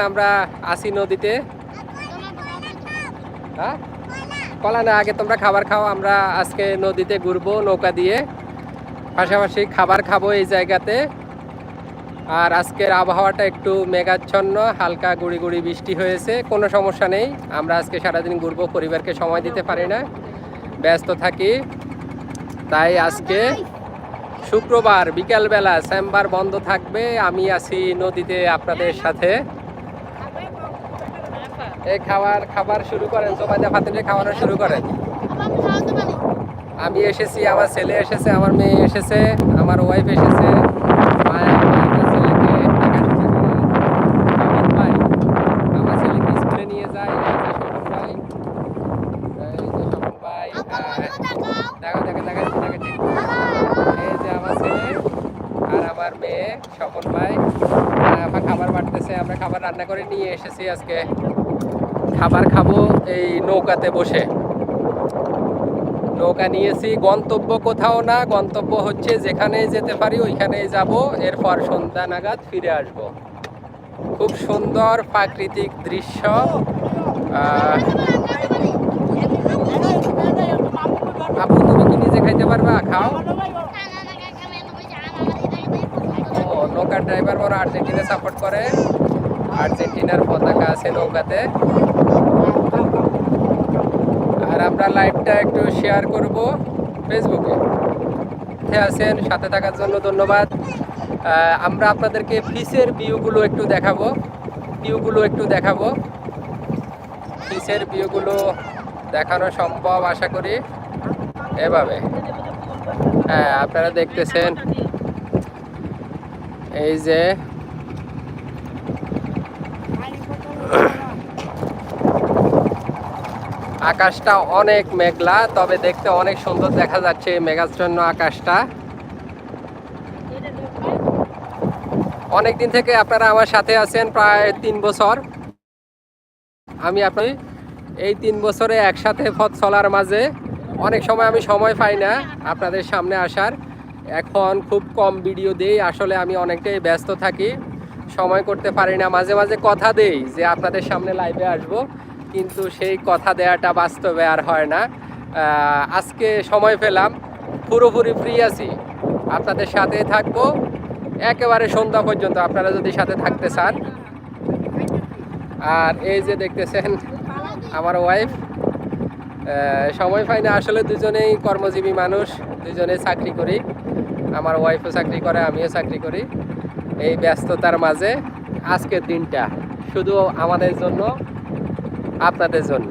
আমরা আসি নদীতে। হ্যাঁ? কলা না, আগে তোমরা খাবার খাও, আমরা আজকে নদীতে ঘুরবো নৌকা দিয়ে। পাশাপাশি খাবার খাব এই জায়গাতে। আর আজকের আবহাওয়াটা একটু মেঘাচ্ছন্ন, হালকা গুড়ি গুড়ি বৃষ্টি হয়েছে, কোনো সমস্যা নেই। আমরা আজকে সারাদিন ঘুরবো, পরিবারকে সময় দিতে পারি না। ব্যস্ত থাকি। তাই আজকে শুক্রবার বিকালবেলা চেম্বার বন্ধ থাকবে, আমি আছি নদীতে আপনাদের সাথে। এই খাবার খাবার শুরু করেন জোবাইদা ফাতিলে খাওয়ানো শুরু করেন। আমি এসেছি আমার ছেলে এসেছে আমার মেয়ে এসেছে আমার ওয়াইফ এসেছে আমার মেয়ে স্বপন ভাই। আমার খাবার বাড়তেছে আমরা খাবার রান্না করে নিয়ে এসেছি আজকে। খাবার খাব এই নৌকাতে বসে। নৌকা নিয়েছি, গন্তব্য কোথাও না, গন্তব্য হচ্ছে যেখানে যেতে পারি ওইখানেই যাব, এরপর সন্ধ্যা নাগাদ ফিরে আসব। খুব সুন্দর প্রাকৃতিক দৃশ্য। আপু তুমি কি নিজে খাইতে পারবা? খাও। ও, নৌকার ড্রাইভার বড় আর্জেন্টিনা সাপোর্ট করে। আর্জেন্টিনার পতাকা আছে নৌকাতে আর আমরা লাইভটা একটু শেয়ার করব ফেসবুকে আছেন সাথে থাকার জন্য ধন্যবাদ। আমরা আপনাদেরকে ফিসের ভিউগুলো একটু দেখাবো। ভিউগুলো একটু দেখাবো। ফিসের ভিউগুলো দেখানো সম্ভব, আশা করি। এভাবে। হ্যাঁ আপনারা দেখতেছেন। এই যে আকাশটা অনেক মেঘলা, তবে দেখতে অনেক সুন্দর দেখা যাচ্ছে এই মেঘাচ্ছন্ন আকাশটা। অনেক দিন থেকে আপনারা আমার সাথে আছেন, প্রায় তিন বছর। আমি আপনি এই তিন বছরে একসাথে পথ চলার মাঝে অনেক সময় আমি সময় পাই না আপনাদের সামনে আসার। এখন খুব কম ভিডিও দেই, আসলে আমি অনেকটাই ব্যস্ত থাকি। সময় করতে পারি না, মাঝে মাঝে কথা দেই যে আপনাদের সামনে লাইভে আসব। কিন্তু সেই কথা দেওয়াটা বাস্তবে আর হয় না। আজকে সময় পেলাম। পুরোপুরি ফ্রি আছি। আপনাদের সাথে থাকব। একেবারে সন্ধ্যা পর্যন্ত আপনারা যদি সাথে থাকতে চান। আর এই যে দেখতেছেন আমার ওয়াইফ সময় পাই না। আসলে দুজনেই কর্মজীবী মানুষ। দুজনেই চাকরি করি। আমার ওয়াইফও চাকরি করে, আমিও চাকরি করি। এই ব্যস্ততার মাঝে আজকের দিনটা শুধু আমাদের জন্য আপনাদের জন্য।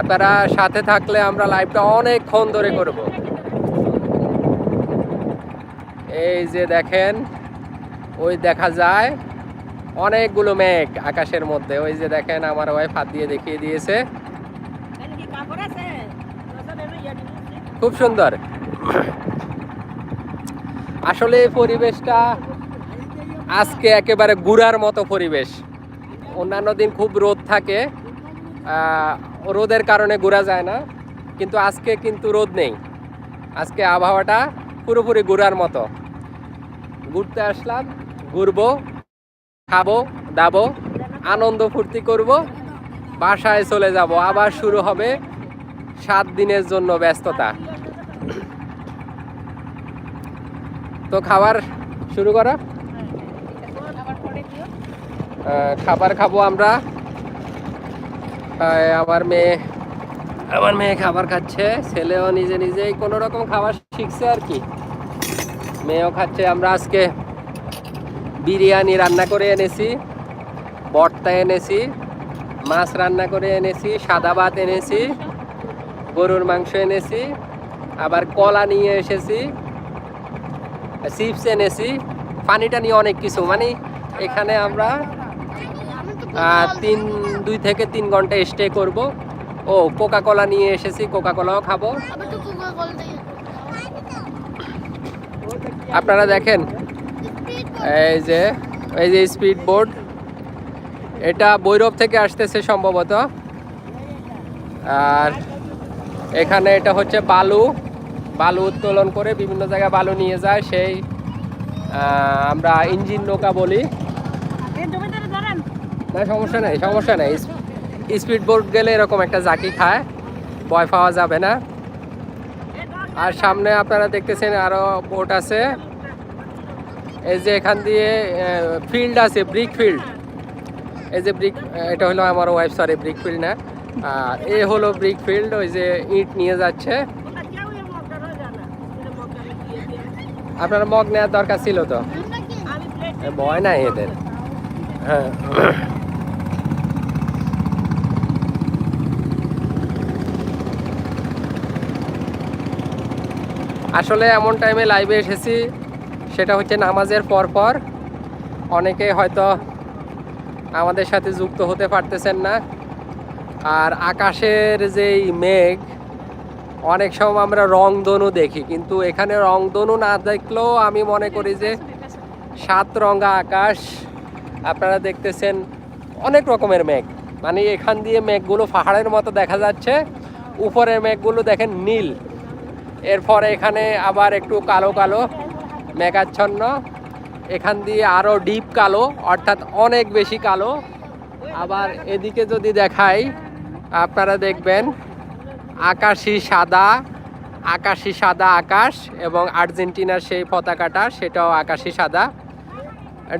আপনারা সাথে থাকলে আমরা লাইভটা অনেকক্ষণ ধরে করব। এই যে দেখেন, ওই দেখা যায় অনেকগুলো মেঘ আকাশের মধ্যে। ওই যে দেখেন, আমার ওয়াইফ হাত দিয়ে দেখিয়ে দিয়েছে। খুব সুন্দর। আসলে পরিবেশটা আজকে একেবারে গুড়ার মতো পরিবেশ। অন্যান্য দিন খুব রোদ থাকে। রোদের কারণে ঘোরা যায় না। কিন্তু আজকে কিন্তু রোদ নেই। আজকে আবহাওয়াটা পুরোপুরি ঘোরার মতো। ঘুরতে আসলাম, ঘুরবো, খাব, দাবো, আনন্দ ফুর্তি করব, বাসায় চলে যাব। আবার শুরু হবে সাত দিনের জন্য ব্যস্ততা। তো খাবার শুরু করো? খাবার খাব আমরা। আমার মেয়ে আমার মেয়ে খাবার খাচ্ছে, ছেলেও নিজে নিজেই কোনো রকম খাবার শিখছে আর কি। মেয়েও খাচ্ছে, আমরা আজকে বিরিয়ানি রান্না করে এনেছি, ভর্তা এনেছি, মাছ রান্না করে এনেছি, সাদা ভাত এনেছি, গরুর মাংস এনেছি, আবার কলা নিয়ে এসেছি, চিপস এনেছি, পানিটা নিয়ে অনেক কিছু। মানে এখানে আমরা তিন, দুই থেকে তিন ঘণ্টা স্টে করব। ও কোকা কোলা নিয়ে এসেছি কোকা কোলাও খাব। আপনারা দেখেন, এই যে এই যে স্পিড বোর্ড এটা বৈরব থেকে আসতেছে সম্ভবত। আর এখানে এটা হচ্ছে বালু। বালু উত্তোলন করে বিভিন্ন জায়গায় বালু নিয়ে যায়। সেই আমরা ইঞ্জিন নৌকা বলি। না সমস্যা নেই সমস্যা নেই। স্পিড বোট গেলে এরকম একটা জাকি খায় ভয় পাওয়া যাবে না। আর সামনে আপনারা দেখতেছেন আরও বোট আছে। এই যে এখান দিয়ে ফিল্ড আছে ব্রিক ফিল্ড। এই যে ব্রিক এটা হলো আমার ওয়াইফ সরি ব্রিক ফিল্ড না। আর এ হলো ব্রিক ফিল্ড ওই যে ইট নিয়ে যাচ্ছে। আপনার মগ নেওয়ার দরকার ছিল তো? ভয় নাই এদের। হ্যাঁ। আসলে এমন টাইমে লাইভে এসেছি, সেটা হচ্ছে নামাজের পর পর অনেকে হয়তো আমাদের সাথে যুক্ত হতে পারতেছেন না। আর আকাশের যেই মেঘ, অনেক সময় আমরা রংধনু দেখি, কিন্তু এখানে রংধনু না দেখলেও আমি মনে করি যে সাত রঙা আকাশ, আপনারা দেখতেছেন অনেক রকমের মেঘ। মানে এখান দিয়ে মেঘগুলো পাহাড়ের মতো দেখা যাচ্ছে, উপরের মেঘগুলো দেখেন নীল। এরপরে এখানে আবার একটু কালো কালো, মেঘাচ্ছন্ন। এখান দিয়ে আরও ডিপ কালো, অর্থাৎ অনেক বেশি কালো। আবার এদিকে যদি দেখাই, আপনারা দেখবেন আকাশি সাদা আকাশি সাদা আকাশ এবং আর্জেন্টিনার সেই পতাকাটা, সেটাও আকাশি সাদা।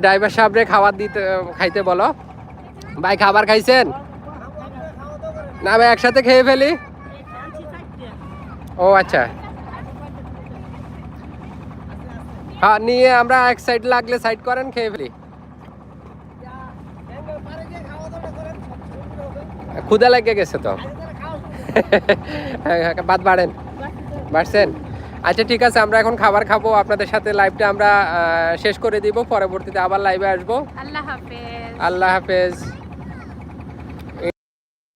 ড্রাইভার সাহেবরে খাবার দিতে, খাইতে বলো। ভাই, খাবার খাইছেন? না ভাই, একসাথে খেয়ে ফেলি? ও আচ্ছা। হ্যাঁ নিয়ে আমরা এক সাইড লাগলে সাইড করেন খেয়ে ফেলি। ক্ষুদা লেগে গেছে তো। বাদ বাড়েন। বাড়ছেন? আচ্ছা ঠিক আছে আমরা এখন খাবার খাব। আপনাদের সাথে লাইভটা আমরা শেষ করে দিব। পরবর্তীতে আবার লাইভে আসব। আল্লাহ হাফেজ। আল্লাহ হাফেজ।